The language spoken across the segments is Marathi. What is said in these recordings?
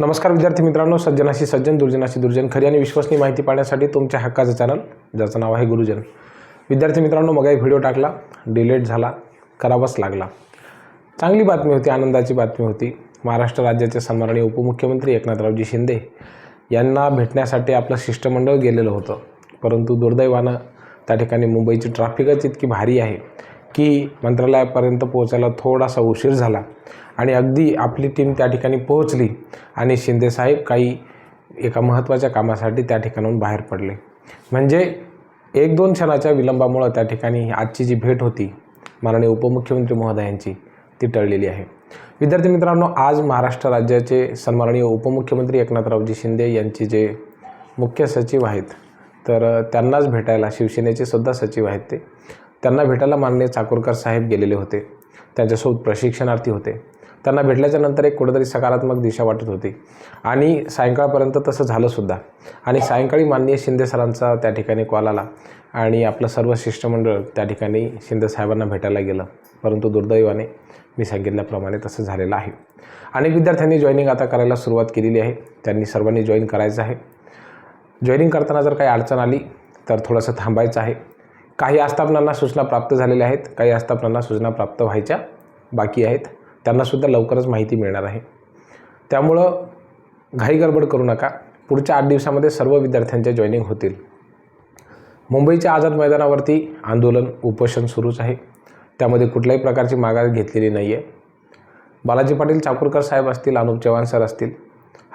नमस्कार विद्यार्थी मित्रांनो सज्जनाशी सज्जन दुर्जनाशी दुर्जन खरी आणि विश्वसनीय माहिती पाहण्यासाठी तुमच्या हक्काचं चॅनल ज्याचं नाव आहे गुरुजन. विद्यार्थी मित्रांनो मग एक व्हिडिओ टाकला डिलेट झाला करावाच लागला. चांगली बातमी होती आनंदाची बातमी होती. महाराष्ट्र राज्याचे सन्माननीय उपमुख्यमंत्री एकनाथरावजी शिंदे यांना भेटण्यासाठी आपलं शिष्टमंडळ गेलेलं होतं. परंतु दुर्दैवानं त्या ठिकाणी मुंबईची ट्रॅफिकच इतकी भारी आहे की मंत्रालयापर्यंत पोहोचायला थोडासा उशीर झाला. आणि अगदी आपली टीम त्या ठिकाणी पोहोचली आणि शिंदेसाहेब काही एका महत्त्वाच्या कामासाठी त्या ठिकाणाहून बाहेर पडले. म्हणजे एक दोन क्षणाच्या विलंबामुळं त्या ठिकाणी आजची जी भेट होती माननीय उपमुख्यमंत्री महोदयांची ती टळलेली आहे. विद्यार्थी मित्रांनो आज महाराष्ट्र राज्याचे सन्माननीय उपमुख्यमंत्री एकनाथरावजी शिंदे यांचे जे मुख्य सचिव आहेत तर त्यांनाच भेटायला शिवसेनेचे सुद्धा सचिव आहेत ते त्यांना भेटायला माननीय चाकूरकर साहेब गेलेले होते. त्यांच्यासोबत प्रशिक्षणार्थी होते. त्यांना भेटल्याच्यानंतर एक कुठेतरी सकारात्मक दिशा वाटत होती. आणि सायंकाळपर्यंत तसं झालंसुद्धा आणि सायंकाळी माननीय शिंदे सरांचा त्या ठिकाणी कॉल आला. आणि आपलं सर्व शिष्टमंडळ त्या ठिकाणी शिंदे साहेबांना भेटायला गेलं. परंतु दुर्दैवाने मी सांगितल्याप्रमाणे तसं झालेलं आहे. अनेक विद्यार्थ्यांनी जॉईनिंग आता करायला सुरुवात केलेली आहे. त्यांनी सर्वांनी जॉईन करायचं आहे. जॉईनिंग करताना जर काही अडचण आली तर थोडंसं थांबायचं आहे. काही आस्थापनांना सूचना प्राप्त झालेल्या आहेत. काही आस्थापनांना सूचना प्राप्त व्हायच्या बाकी आहेत. त्यांनासुद्धा लवकरच माहिती मिळणार आहे. त्यामुळं घाई गडबड करू नका. पुढच्या आठ दिवसामध्ये सर्व विद्यार्थ्यांच्या जॉईनिंग होतील. मुंबईच्या आझाद मैदानावरती आंदोलन उपोषण सुरूच आहे. त्यामध्ये कुठल्याही प्रकारची माघार घेतलेली नाही आहे बालाजी पाटील चाकूरकर साहेब असतील अनुप चव्हाण सर असतील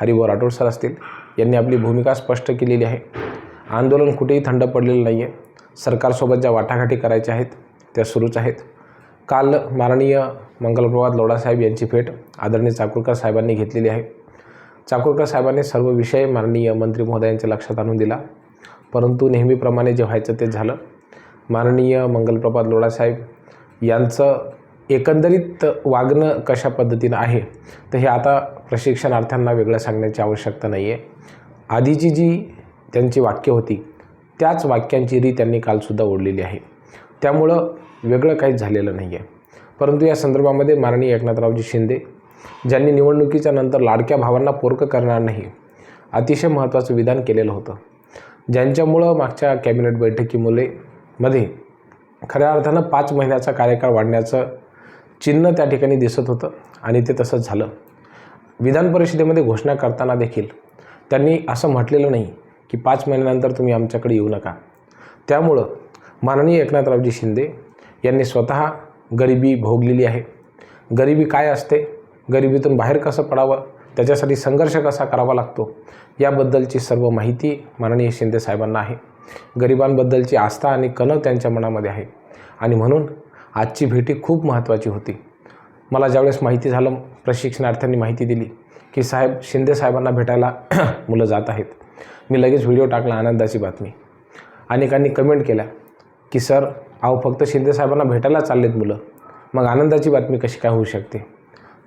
हरिभाऊ राठोड सर असतील यांनी आपली भूमिका स्पष्ट केलेली आहे. आंदोलन कुठेही थंड पडलेलं नाही आहे सरकारसोबत ज्या वाटाघाटी करायच्या आहेत त्या सुरूच आहेत. काल माननीय मंगलप्रभात लोढासाहेब यांची भेट आदरणीय चाकूरकर साहेबांनी घेतलेली आहे. चाकूरकर साहेबांनी सर्व विषय माननीय मंत्री महोदयांच्या लक्षात आणून दिला. परंतु नेहमीप्रमाणे जे व्हायचं ते झालं. माननीय मंगलप्रभात लोढासाहेब यांचं एकंदरीत वागणं कशा पद्धतीनं आहे तर हे आता प्रशिक्षणार्थ्यांना वेगळं सांगण्याची आवश्यकता नाही आहे आधीची जी त्यांची वाक्य होती त्याच वाक्यांची री त्यांनी कालसुद्धा ओढलेली आहे. त्यामुळं वेगळं काहीच झालेलं नाही आहे परंतु या संदर्भामध्ये माननीय एकनाथरावजी शिंदे ज्यांनी निवडणुकीच्या नंतर लाडक्या भावांना पोरकं करणार नाही अतिशय महत्त्वाचं विधान केलेलं होतं. ज्यांच्यामुळं मागच्या कॅबिनेट बैठकीमुळे मध्ये खऱ्या अर्थानं पाच महिन्याचा कार्यकाळ वाढण्याचं चिन्ह त्या ठिकाणी दिसत होतं आणि ते तसंच झालं. विधान परिषदेमध्ये घोषणा करताना देखील त्यांनी असं म्हटलेलं नाही की पाच महिन्यानंतर तुम्ही आमच्याकडे येऊ नका. त्यामुळं माननीय एकनाथरावजी शिंदे यांनी स्वतः गरिबी भोगलेली आहे. गरिबी काय असते? गरिबीतून बाहेर कसं पडावं? त्याच्यासाठी संघर्ष कसा करावा लागतो? याबद्दलची सर्व माहिती माननीय शिंदे साहेबांना आहे. गरिबांबद्दलची आस्था आणि कणव त्यांच्या मनामध्ये आहे. आणि म्हणून आजची भेटी खूप महत्त्वाची होती. मला ज्यावेळेस माहिती झालं प्रशिक्षणार्थ्यांनी माहिती दिली की साहेब शिंदे साहेबांना भेटायला मुलं जात आहेत. मी लगेच व्हिडिओ टाकला आनंदाची बातमी. अनेकांनी कमेंट केल्या की सर अहो फक्त शिंदे साहेबांना भेटायला चाललेत मुलं. मग आनंदाची बातमी कशी काय होऊ शकते?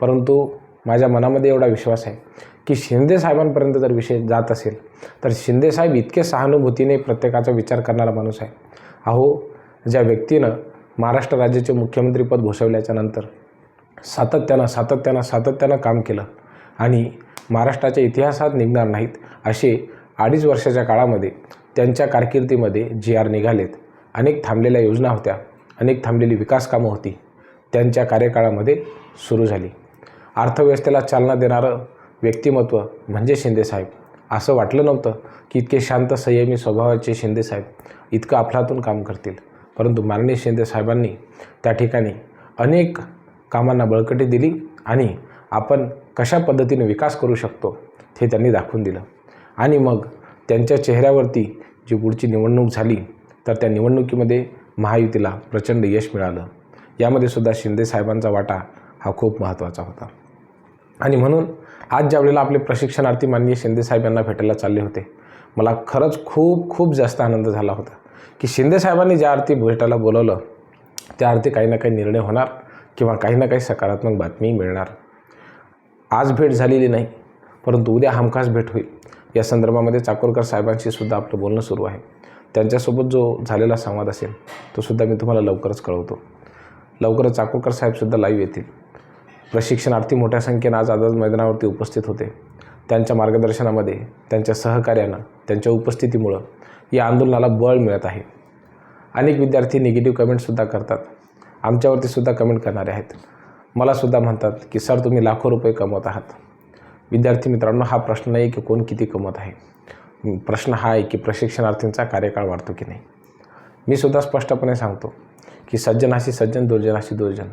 परंतु माझ्या मनामध्ये एवढा विश्वास आहे की शिंदे साहेबांपर्यंत जर विषय जात असेल तर शिंदे साहेब इतके सहानुभूतीने प्रत्येकाचा विचार करणारा माणूस आहे. अहो ज्या व्यक्तीनं महाराष्ट्र राज्याचे मुख्यमंत्रीपद घोषवल्याच्या नंतर सातत्यानं सातत्यानं सातत्यानं काम केलं आणि महाराष्ट्राच्या इतिहासात निघणार नाहीत असे अडीच वर्षाच्या काळामध्ये त्यांच्या कारकिर्दीमध्ये जी आर निघालेत अनेक थांबलेल्या योजना होत्या. अनेक थांबलेली विकास कामं होती. त्यांच्या कार्यकाळामध्ये सुरू झाली. अर्थव्यवस्थेला चालना देणारं व्यक्तिमत्व म्हणजे शिंदेसाहेब असं वाटलं नव्हतं की इतके शांत संयमी स्वभावाचे शिंदेसाहेब इतकं अफलातून काम करतील. परंतु माननीय शिंदे साहेबांनी त्या ठिकाणी अनेक कामांना बळकटी दिली आणि आपण कशा पद्धतीने विकास करू शकतो हे त्यांनी दाखवून दिलं. आणि मग त्यांच्या चेहऱ्यावरती जी पुढची निवडणूक झाली तर त्या निवडणुकीमध्ये महायुतीला प्रचंड यश मिळालं. यामध्ये सुद्धा शिंदे साहेबांचा वाटा हा खूप महत्त्वाचा होता. आणि म्हणून आज ज्या वेळेला आपले प्रशिक्षणार्थी माननीय शिंदेसाहेब यांना भेटायला चालले होते मला खरंच खूप खूप जास्त आनंद झाला होता की शिंदे साहेबांनी ज्या अर्थी भेटायला बोलवलं त्या अर्थी काही ना काही निर्णय होणार किंवा काही ना काही सकारात्मक बातमी मिळणार. आज भेट झालेली नाही परंतु उद्या हमखास भेट होईल. या संदर्भामध्ये चाकोरकर साहेबांशी सुद्धा आपलं बोलणं सुरू आहे. त्यांच्यासोबत जो झालेला संवाद असेल तोसुद्धा मी तुम्हाला लवकरच कळवतो. लवकरच चाकोरकर साहेबसुद्धा लाईव्ह येतील. प्रशिक्षणार्थी मोठ्या संख्येनं आज आझाद मैदानावरती उपस्थित होते. त्यांच्या मार्गदर्शनामध्ये त्यांच्या सहकार्यानं त्यांच्या उपस्थितीमुळं या आंदोलनाला बळ मिळत आहे. अनेक विद्यार्थी निगेटिव्ह कमेंटसुद्धा करतात. आमच्यावरती सुद्धा कमेंट करणारे आहेत. मलासुद्धा म्हणतात की सर तुम्ही लाखो रुपये कमवत आहात. विद्यार्थी मित्रांनो हा प्रश्न नाही की कोण किती कमवत आहे. प्रश्न हा आहे की प्रशिक्षणार्थींचा कार्यकाळ वाढतो की नाही? मी सुद्धा स्पष्टपणे सांगतो की सज्जनाशी सज्जन दुर्जनाशी दुर्जन.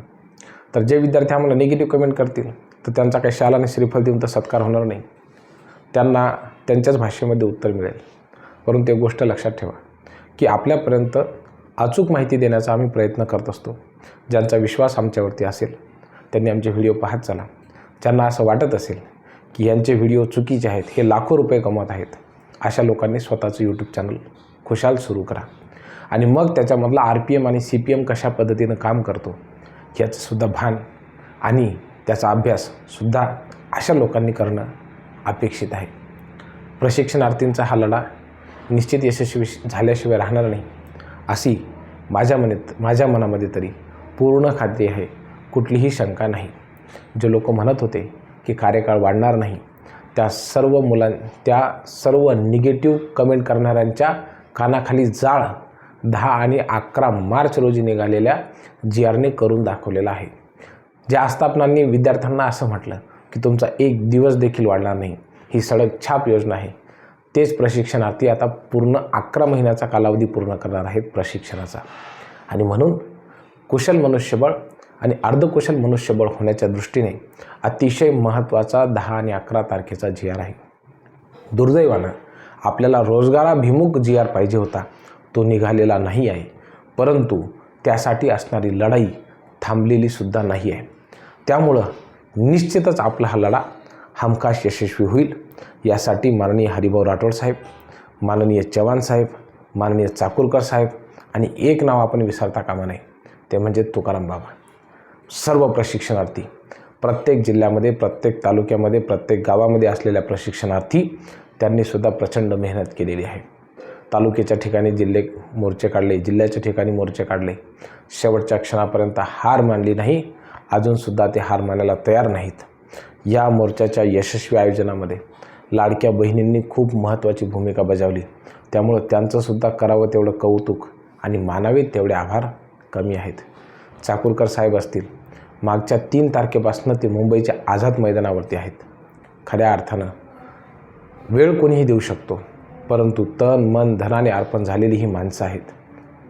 तर जे विद्यार्थी आम्हाला निगेटिव्ह कमेंट करतील तर त्यांचा काही शालाने आणि श्रीफल देऊन तर सत्कार होणार नाही. त्यांना त्यांच्याच भाषेमध्ये उत्तर मिळेल. परंतु एक गोष्ट लक्षात ठेवा की आपल्यापर्यंत अचूक माहिती देण्याचा आम्ही प्रयत्न करत असतो. ज्यांचा विश्वास आमच्यावरती असेल त्यांनी आमचे व्हिडिओ पाहत चला. ज्यांना असं वाटत असेल की यांचे व्हिडिओ चुकीचे आहेत हे लाखो रुपये कमवत आहेत अशा लोकांनी स्वतःचं यूट्यूब चॅनल खुशाल सुरू करा. आणि मग त्याच्यामधला आर पी एम आणि सी पी एम कशा पद्धतीनं काम करतो याचंसुद्धा भान आणि त्याचा अभ्याससुद्धा अशा लोकांनी करणं अपेक्षित आहे. प्रशिक्षणार्थींचा हा लढा निश्चित यशस्वी झाल्याशिवाय राहणार नाही अशी माझ्या मनात माझ्या मनामध्ये तरी पूर्ण खात्री आहे. कुठलीही शंका नाही. जे लोक म्हणत होते की कार्यकाळ वाढणार नाही त्या सर्व मुलां त्या सर्व निगेटिव्ह कमेंट करणाऱ्यांच्या कानाखाली जाळ दहा आणि अकरा मार्च रोजी निघालेल्या जी आरने करून दाखवलेला आहे. ज्या आस्थापनांनी विद्यार्थ्यांना असं म्हटलं की तुमचा एक दिवस देखील वाढणार नाही ही सडक छाप योजना आहे. तेच प्रशिक्षणार्थी आता पूर्ण अकरा महिन्याचा कालावधी पूर्ण करणार आहेत प्रशिक्षणाचा. आणि म्हणून कुशल मनुष्यबळ आणि अर्धकुशल मनुष्यबळ होण्याच्या दृष्टीने अतिशय महत्त्वाचा दहा आणि अकरा तारखेचा जी आर आहे. दुर्दैवानं आपल्याला रोजगाराभिमुख जी आर पाहिजे होता तो निघालेला नाही आहे. परंतु त्यासाठी असणारी लढाई थांबलेली सुद्धा नाही आहे. त्यामुळं निश्चितच आपला हा लढा हमखास यशस्वी होईल यासाठी माननीय हरिभाऊ राठोड साहेब माननीय चव्हाण साहेब माननीय चाकूरकर साहेब आणि एक नाव आपण विसरता कामा नये ते म्हणजे तुकाराम बाबा. सर्व प्रशिक्षणार्थी प्रत्येक जिल्ह्यामध्ये प्रत्येक तालुक्यामध्ये प्रत्येक गावामध्ये असलेल्या प्रशिक्षणार्थी त्यांनीसुद्धा प्रचंड मेहनत केलेली आहे. तालुक्याच्या ठिकाणी जिल्हे मोर्चे काढले जिल्ह्याच्या ठिकाणी मोर्चे काढले. शेवटच्या क्षणापर्यंत हार मानली नाही अजूनसुद्धा ते हार मानायला तयार नाहीत. या मोर्चाच्या यशस्वी आयोजनामध्ये लाडक्या बहिणींनी खूप महत्त्वाची भूमिका बजावली. त्यामुळं त्यांचंसुद्धा करावं तेवढं कौतुक आणि मानावे तेवढे आभार कमी आहेत. चाकूरकर साहेब असतील मागच्या तीन तारखेपासून ते मुंबईच्या आझाद मैदानावरती आहेत. खऱ्या अर्थानं वेळ कोणीही देऊ शकतो परंतु तन मन धनाने अर्पण झालेली ही माणसं आहेत.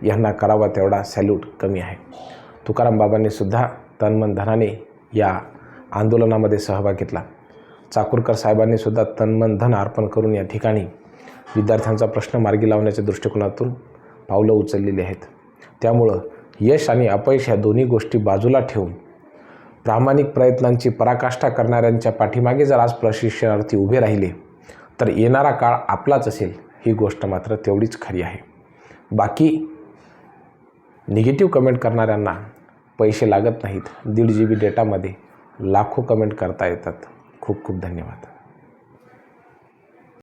यांना करावा तेवढा सॅल्यूट कमी आहे. तुकाराम बाबांनी सुद्धा तन मन धनाने या आंदोलनामध्ये सहभाग घेतला. चाकूरकर साहेबांनी सुद्धा तनमन धन अर्पण करून या ठिकाणी विद्यार्थ्यांचा प्रश्न मार्गी लावण्याच्या दृष्टिकोनातून पावलं उचललेली आहेत. त्यामुळं यश आणि अपयश ह्या दोन्ही गोष्टी बाजूला ठेवून प्रामाणिक प्रयत्नांची पराकाष्ठा करणाऱ्यांच्या पाठीमागे जर आज प्रशिक्षणार्थी उभे राहिले तर येणारा काळ आपलाच असेल ही गोष्ट मात्र तेवढीच खरी आहे. बाकी निगेटिव्ह कमेंट करणाऱ्यांना पैसे लागत नाहीत. दीड जी बी डेटामध्ये लाखो कमेंट करता येतात. खूप खूप धन्यवाद.